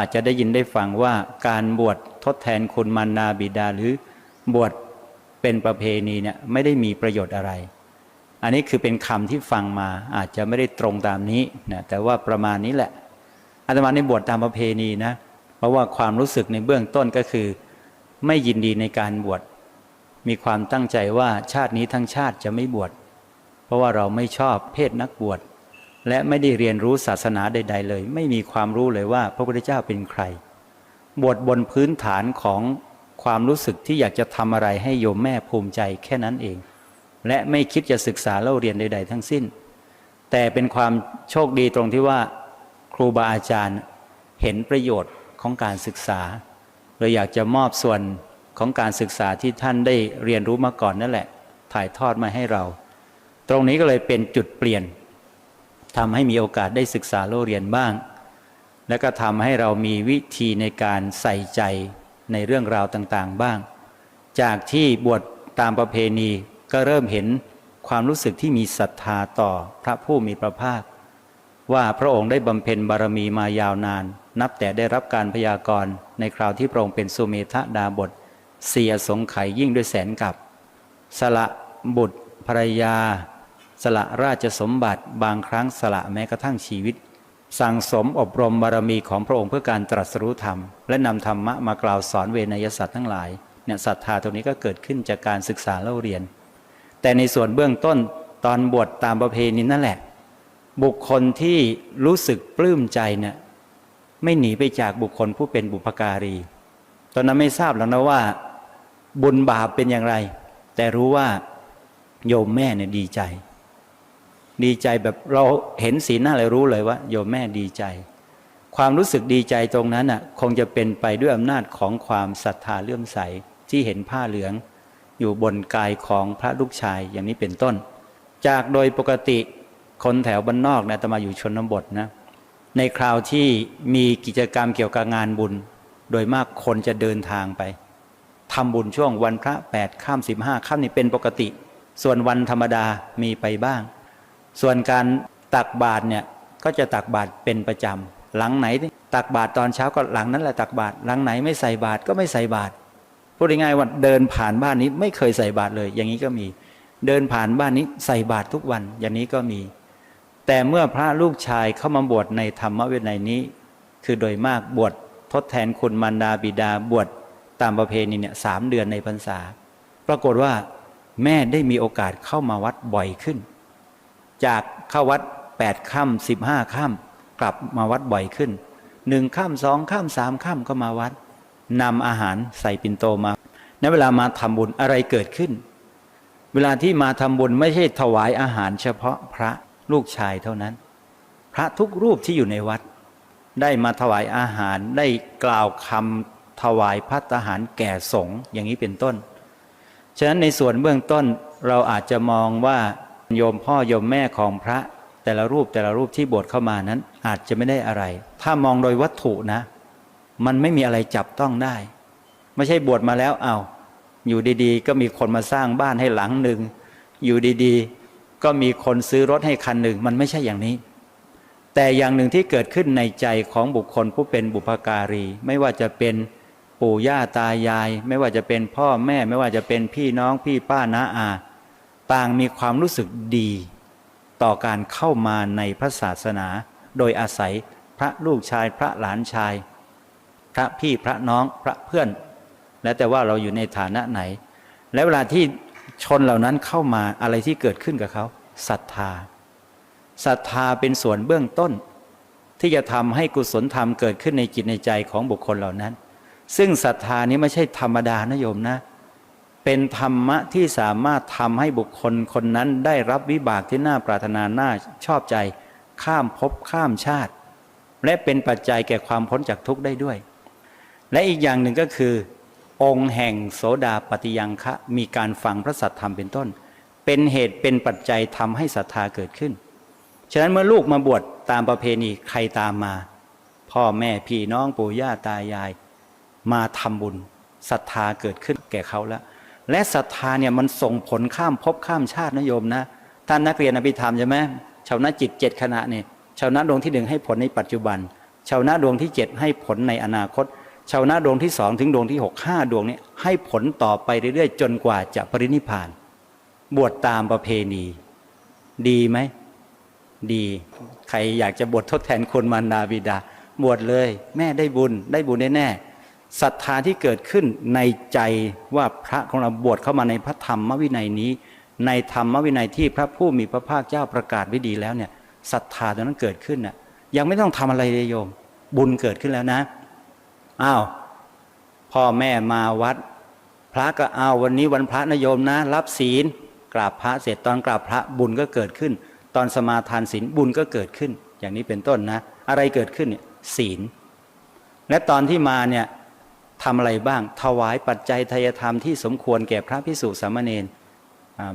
อาจจะได้ยินได้ฟังว่าการบวชทดแทนคุณมารดาบิดาหรือบวชเป็นประเพณีเนี่ยไม่ได้มีประโยชน์อะไร อันนี้คือเป็นคำที่ฟังมาอาจจะไม่ได้ตรงตามนี้นะแต่ว่าประมาณนี้แหละอาตมาในบวชตามประเพณีนะเพราะว่าความรู้สึกในเบื้องต้นก็คือ ไม่ยินดีในการบวชมีความตั้งใจว่าชาตินี้ทั้งชาติจะไม่บวชเพราะว่าเราไม่ชอบเพศนักบวช และไม่ได้เรียนรู้ศาสนาใด ๆ เลย ไม่มีความรู้เลยว่าพระพุทธเจ้าเป็นใคร บวชบนพื้นฐานของความรู้สึกที่อยากจะทำอะไรให้โยมแม่ภูมิใจแค่นั้นเอง และไม่คิดจะศึกษาเล่าเรียนใด ๆ ทั้งสิ้น แต่เป็นความโชคดีตรงที่ว่า ครูบาอาจารย์เห็นประโยชน์ของการศึกษาเลยอยากจะมอบส่วนของการศึกษาที่ท่านได้เรียนรู้มาก่อนนั่นแหละ ถ่ายทอดมาให้เรา ตรงนี้ก็เลยเป็นจุดเปลี่ยน ทำให้มีโอกาสได้ศึกษาเล่าเรียนบ้าง และก็ทำให้เรามีวิธีในการใส่ใจในเรื่องราวต่างๆบ้าง จากที่บวชตามประเพณีก็เริ่มเห็นความรู้สึกที่มีศรัทธาต่อพระผู้มีพระภาค ว่าพระองค์ได้บำเพ็ญบารมีมายาวนาน นับแต่ได้รับการพยากรณ์ในคราวที่พระองค์เป็นสุเมธดาบทเสียสงไขยยิ่งด้วยแสนกับ สละบุตรภรรยา สละราชสมบัติบางครั้งสละแม้กระทั่งชีวิต สั่งสมอบรมบารมีของพระองค์เพื่อการตรัสรู้ธรรม และนำธรรมะมากล่าวสอนเวนยสัตว์ทั้งหลายเนี่ยศรัทธาตรงนี้ก็เกิดขึ้นจากการศึกษาเล่าเรียน แต่ในส่วนเบื้องต้นตอนบวชตามประเพณีนั่นแหละ บุคคลที่รู้สึกปลื้มใจเนี่ยไม่หนีไปจากบุคคลผู้เป็นบุพการี ตอนนั้นไม่ทราบหรอกนะว่า บุญบาปเป็นอย่างไร แต่รู้ว่าโยมแม่เนี่ยดีใจ ดีใจแบบเราเห็นสีหน้าเลยรู้เลยว่า โยมแม่ดีใจ ความรู้สึกดีใจตรงนั้นน่ะคงจะเป็นไปด้วยอำนาจของความศรัทธาเลื่อมใสที่เห็นผ้าเหลือง อยู่บนกายของพระลูกชายอย่างนี้เป็นต้น จากโดยปกติคนแถวบ้านนอกนะตมาอยู่ชนบทนะในคราวที่มีกิจกรรมเกี่ยวกับงานบุญ โดยมากคนจะเดินทางไปทำบุญช่วงวันพระแปดข้ามสิบห้าข้ามนี่เป็นปกติ ส่วนวันธรรมดามีไปบ้าง ส่วนการตักบาตรเนี่ยก็จะตักบาตรเป็นประจำหลังไหนตักบาตรตอนเช้าก็หลังนั้นแหละตักบาตรหลังไหนไม่ใส่บาตรก็ไม่ใส่บาตรพูดง่ายๆว่าเดินผ่านบ้านนี้ไม่เคยใส่บาตรเลย อย่างนี้ก็มี เดินผ่านบ้านนี้ใส่บาตรทุกวันอย่างนี้ก็มี แต่เมื่อพระลูกชายเข้ามาบวชในธรรมวินัยนี้ คือโดยมากบวชทดแทนคุณมารดาบิดาบวชตามประเพณีเนี่ยสามเดือนในพรรษา ปรากฏว่าแม่ได้มีโอกาสเข้ามาวัดบ่อยขึ้น จากเข้าวัดแปดค่ำสิบห้าค่ำกลับมาวัดบ่อยขึ้นหนึ่งค่ำสองค่ำสามค่ำก็มาวัดนำอาหารใส่ปิ่นโตมาในเวลามาทำบุญอะไรเกิดขึ้น เวลาที่มาทำบุญไม่ใช่ถวายอาหารเฉพาะพระลูกชายเท่านั้น พระทุกรูปที่อยู่ในวัด ได้มาถวายอาหารได้กล่าวคำถวายพัตหารแก่สงฆ์อย่างนี้เป็นต้น ฉะนั้นในส่วนเบื้องต้นเราอาจจะมองว่า โยมพ่อโยมแม่ของพระ แต่ละรูปแต่ละรูปที่บวชเข้ามานั้น อาจจะไม่ได้อะไร ถ้ามองโดยวัตถุนะ มันไม่มีอะไรจับต้องได้ ไม่ใช่บวชมาแล้วเอา้าอยู่ดีๆ ก็มีคนมาสร้างบ้านให้หลังหนึ่งอยู่ดีๆ ก็มีคนซื้อรถให้คันหนึ่งมันไม่ใช่อย่างนี้ แต่อย่างหนึ่งที่เกิดขึ้นในใจของบุคคลผู้เป็นบุพการี ไม่ว่าจะเป็นปู่ย่าตายาย ไม่ว่าจะเป็นพ่อแม่ ไม่ว่าจะเป็นพี่น้องพี่ป้าน้าอา ต่างมีความรู้สึกดี ต่อการเข้ามาในพระศาสนา โดยอาศัยพระลูกชายพระหลานชาย พระพี่พระน้องพระเพื่อน แล้วแต่ว่าเราอยู่ในฐานะไหน และเวลาที่ชนเหล่านั้นเข้ามาอะไรที่เกิดขึ้นกับเขาศรัทธาศรัทธาเป็นส่วนเบื้องต้น ที่จะทำให้กุศลธรรมเกิดขึ้นในจิตในใจของบุคคลเหล่านั้น ซึ่งศรัทธานี้ไม่ใช่ธรรมดานะโยมนะ เป็นธรรมะที่สามารถทำให้บุคคลคนนั้นได้รับวิบากที่น่าปรารถนาน่าชอบใจ ข้ามภพข้ามชาติ และเป็นปัจจัยแก่ความพ้นจากทุกข์ได้ด้วย และอีกอย่างหนึ่งก็คือ องค์แห่งโสดาปฏิยังคะมีการฟังพระสัทธรรมเป็นต้น เป็นเหตุเป็นปัจจัยทำให้ศรัทธาเกิดขึ้น ฉะนั้นเมื่อลูกมาบวชตามประเพณีใครตามมา พ่อแม่พี่น้องปู่ย่าตายาย มาทำบุญศรัทธาเกิดขึ้นแก่เขาแล้ว และศรัทธาเนี่ยมันส่งผลข้ามภพข้ามชาตินะโยมนะท่านนักเรียนอภิธรรมใช่ไหมชาวนาจิตเจ็ดขณะเนี่ยชาวนาดวงที่หนึ่งให้ผลในปัจจุบัน ชาวนะดวงที่เจ็ดให้ผลในอนาคต ชาวนะดวงที่สองถึงดวงที่หกห้าดวงนี้ให้ผลต่อไปเรื่อยๆ จนกว่าจะปรินิพพาน บวชตามประเพณี ดีไหมดี ใครอยากจะบวชทดแทนคนมารดาบิดา บวชเลย แม่ได้บุญได้บุญแน่ๆ ศรัทธาที่เกิดขึ้นในใจว่าพระของเราบวชเข้ามาในพระธรรมวินัยนี้ ในธรรมวินัยที่พระผู้มีพระภาคเจ้าประกาศไว้ดีแล้วเนี่ยศรัทธาตรงนั้นเกิดขึ้นน่ะยังไม่ต้องทำอะไรเลยโยม บุญเกิดขึ้นแล้วนะอ้าวพ่อแม่มาวัด พระก็เอาวันนี้วันพระนโยมนะ รับศีลกราบพระเสร็จตอนกราบพระบุญก็เกิดขึ้น ตอนสมาทานศีลบุญก็เกิดขึ้น อย่างนี้เป็นต้นนะ อะไรเกิดขึ้นเนี่ยศีล และตอนที่มาเนี่ย ทำอะไรบ้าง ถวายปัจจัยทายธรรมที่สมควรแก่พระพิสุสามเณร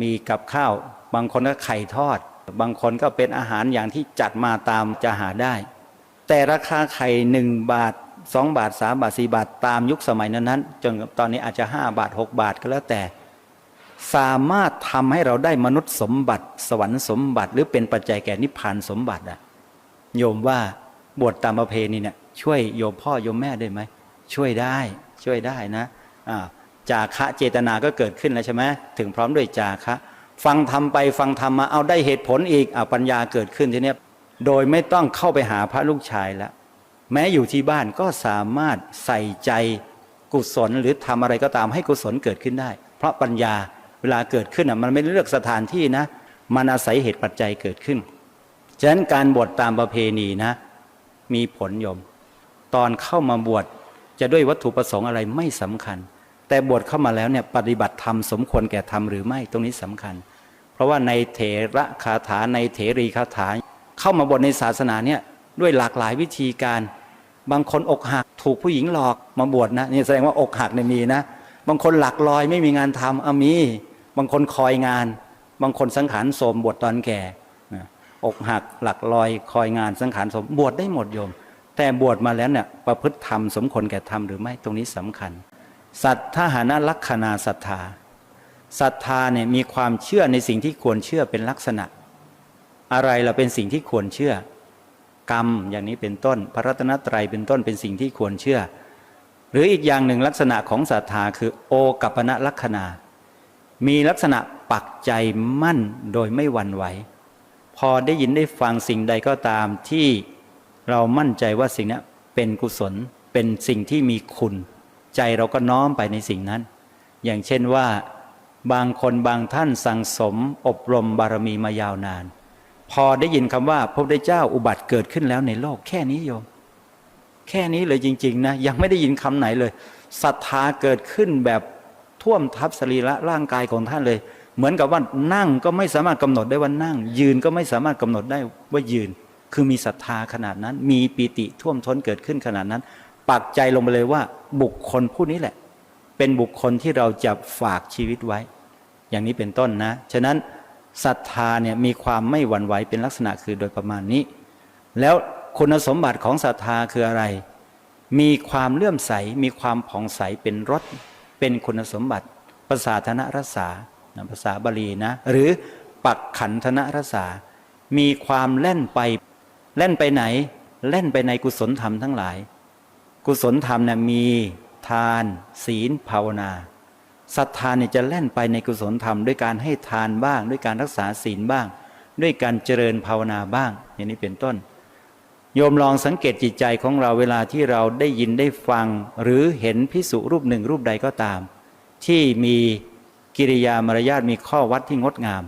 มีกับข้าว บางคนก็ไข่ทอด บางคนก็เป็นอาหารอย่างที่จัดมาตามจะหาได้ แต่ราคาไข่หนึ่งบาทสองบาทสามบาทสี่บาทตามยุคสมัยนั้นๆจนตอนนี้อาจจะห้าบาทหกบาทก็แล้วแต่ สามารถทำให้เราได้มนุษย์สมบัติ สวรรค์สมบัติ หรือเป็นปัจจัยแก่นิพพานสมบัติอะโยมว่าบวชตามประเพณีเนี่ยช่วยโยมพ่อโยมแม่ได้ไหม ช่วยได้ช่วยได้นะจาคะเจตนาก็เกิดขึ้นแล้วใช่ไหมถึงพร้อมด้วยจาคะฟังทำไปฟังทำมาเอาได้เหตุผลอีกเอาปัญญาเกิดขึ้นทีเนี้ยโดยไม่ต้องเข้าไปหาพระลูกชายแล้วแม้อยู่ที่บ้านก็สามารถใส่ใจกุศลหรือทำอะไรก็ตามให้กุศลเกิดขึ้นได้ เพราะปัญญาเวลาเกิดขึ้นอะมันไม่เลือกสถานที่นะ มันอาศัยเหตุปัจจัยเกิดขึ้น ฉะนั้นการบวชตามประเพณีนะ มีผลโยม ตอนเข้ามาบวช จะด้วยวัตถุประสงค์อะไรไม่สำคัญ แต่บวชเข้ามาแล้วเนี่ยปฏิบัติธรรมสมควรแก่ธรรมหรือไม่ตรงนี้สำคัญ เพราะว่าในเถระคาถาในเถรีคาถา เข้ามาบวชในศาสนาเนี่ยด้วยหลากหลายวิธีการ บางคนอกหักถูกผู้หญิงหลอกมาบวชนะนี่แสดงว่าอกหักเนี่ยมีนะ บางคนหลักลอยไม่มีงานทำอามี บางคนคอยงาน บางคนสังขารโสมบวชตอนแก่อกหักหลักลอยคอยงานสังขารโสมบวชได้หมดโยม แต่บวชมาแล้วเนี่ยประพฤติธรรมสมควรแก่ธรรมหรือไม่ตรงนี้สำคัญ สัตทหานะลักษณาศรัทธาศรัทธาเนี่ยมีความเชื่อในสิ่งที่ควรเชื่อเป็นลักษณะ อะไรเราเป็นสิ่งที่ควรเชื่อ กรรมอย่างนี้เป็นต้น พระรัตนตรัยเป็นต้นเป็นสิ่งที่ควรเชื่อ หรืออีกอย่างหนึ่งลักษณะของศรัทธาคือโอกัปปณะลักษณามีลักษณะปักใจมั่นโดยไม่หวั่นไหว พอได้ยินได้ฟังสิ่งใดก็ตามที่ เรามั่นใจว่าสิ่งนี้เป็นกุศลเป็นสิ่งที่มีคุณ ใจเราก็น้อมไปในสิ่งนั้น อย่างเช่นว่า บางคนบางท่านสั่งสม อบรมบารมีมายาวนาน พอได้ยินคำว่าพระพุทธเจ้าอุบัติเกิดขึ้นแล้วในโลกแค่นี้โยม แค่นี้เลยจริง ๆ นะ ยังไม่ได้ยินคำไหนเลยศรัทธาเกิดขึ้นแบบท่วมทับสรีระร่างกายของท่านเลย เหมือนกับว่านั่งก็ไม่สามารถกำหนดได้ว่านั่ง ยืนก็ไม่สามารถกำหนดได้ว่ายืน คือมีศรัทธาขนาดนั้น มีปีติท่วมท้นเกิดขึ้นขนาดนั้น ปักใจลงไปเลยว่าบุคคลผู้นี้แหละ เป็นบุคคลที่เราจะฝากชีวิตไว้ อย่างนี้เป็นต้นนะ ฉะนั้นศรัทธาเนี่ยมีความไม่หวั่นไหวเป็นลักษณะคือโดยประมาณนี้ แล้วคุณสมบัติของศรัทธาคืออะไร มีความเลื่อมใส มีความผ่องใสเป็นรสเป็นคุณสมบัติภาษาธนรสานะภาษาบาลีนะ หรือปักขันธนรสามีความแล่นไป แล่นไปไหนแล่นไปในกุศลธรรมทั้งหลาย กุศลธรรมเนี่ยมีทาน ศีลภาวนาศรัทธาเนี่ยจะแล่นไปในกุศลธรรม ด้วยการให้ทานบ้าง ด้วยการรักษาศีลบ้าง ด้วยการเจริญภาวนาบ้าง อย่างนี้เป็นต้น โยมลองสังเกตจิตใจของเราเวลาที่เราได้ยินได้ฟัง หรือเห็นพิสุรูปหนึ่งรูปใดก็ตาม ที่มีกิริยามารยาทมีข้อวัดที่งดงาม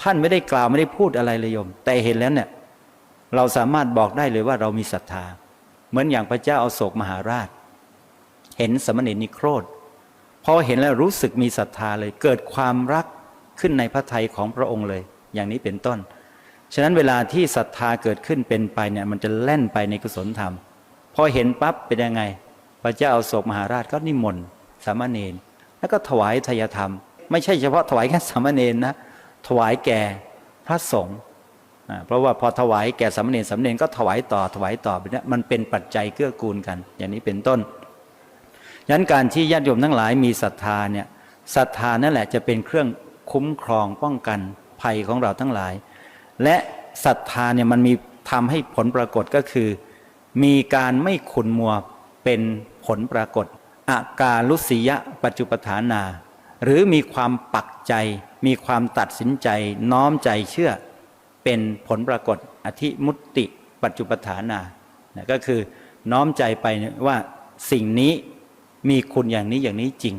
ท่านไม่ได้กล่าวไม่ได้พูดอะไรเลยโยม แต่เห็นแล้วเนี่ย เราสามารถบอกได้เลยว่าเรามีศรัทธา เหมือนอย่างพระเจ้าอาโศกมหาราช เห็นสมณเณรนิโครธพอเห็นแล้วรู้สึกมีศรัทธาเลยเกิดความรักขึ้นในพระทัยของพระองค์เลย อย่างนี้เป็นต้น ฉะนั้นเวลาที่ศรัทธาเกิดขึ้นเป็นไปเนี่ยมันจะแล่นไปในกุศลธรรม พอเห็นปั๊บเป็นยังไง พระเจ้าอาโศกมหาราชก็นิมนต์สามเณรแล้วก็ถวายทายธรรม ไม่ใช่เฉพาะถวายแค่สามเณรนะถวายแก่พระสงฆ์ เพราะว่าพอถวายแก่สามเณรสามเณรก็ถวายต่อถวายต่อไปเนี่ยมันเป็นปัจจัยเกื้อกูลกัน อย่างนี้เป็นต้นยันการที่ญาติโยมทั้งหลายมีศรัทธาเนี่ยศรัทธานั่นแหละจะเป็นเครื่องคุ้มครองป้องกันภัยของเราทั้งหลาย และศรัทธาเนี่ยมันมีทำให้ผลปรากฏก็คือ มีการไม่ขุนมัวเป็นผลปรากฏอาการลุสียะปัจจุปฐานา หรือมีความปักใจ มีความตัดสินใจน้อมใจเชื่อ เป็นผลปรากฏอธิมุตติปัจจุปฐานานะก็คือน้อมใจไปว่าสิ่งนี้มีคุณอย่างนี้อย่างนี้จริง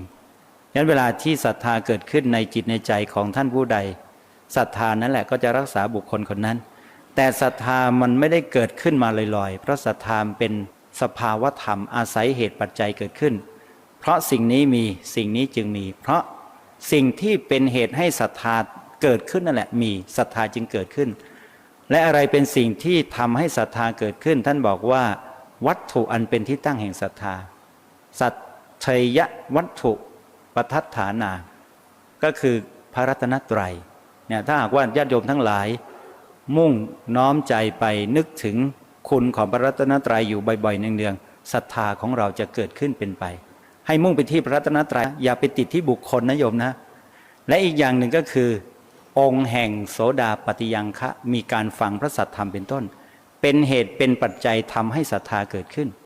ฉะนั้นเวลาที่ศรัทธาเกิดขึ้นในจิตในใจของท่านผู้ใดศรัทธานั่นแหละก็จะรักษาบุคคลคนนั้น แต่ศรัทธามันไม่ได้เกิดขึ้นมาลอยๆ เพราะศรัทธาเป็นสภาวธรรมอาศัยเหตุปัจจัยเกิดขึ้น เพราะสิ่งนี้มีสิ่งนี้จึงมี เพราะสิ่งที่เป็นเหตุให้ศรัทธา เกิดขึ้นนั่นแหละมีศรัทธาจึงเกิดขึ้น และอะไรเป็นสิ่งที่ทำให้ศรัทธาเกิดขึ้น ท่านบอกว่า วัตถุอันเป็นที่ตั้งแห่งศรัทธา สัตเทยะวัตถุปทัฏฐานา ก็คือพระรัตนตรัยเนี่ยถ้าหากว่าญาติโยมทั้งหลาย มุ่งน้อมใจไปนึกถึงคุณของพระรัตนตรัยอยู่บ่อยๆเนืองๆศรัทธาของเราจะเกิดขึ้นเป็นไป ให้มุ่งไปที่พระรัตนตรัยอย่าไปติดที่บุคคลนะโยมนะ และอีกอย่างหนึ่งก็คือ องค์แห่งโสดาปฏิยังคะมีการฟังพระสัทธรรมเป็นต้น เป็นเหตุเป็นปัจจัยทำให้ศรัทธาเกิดขึ้น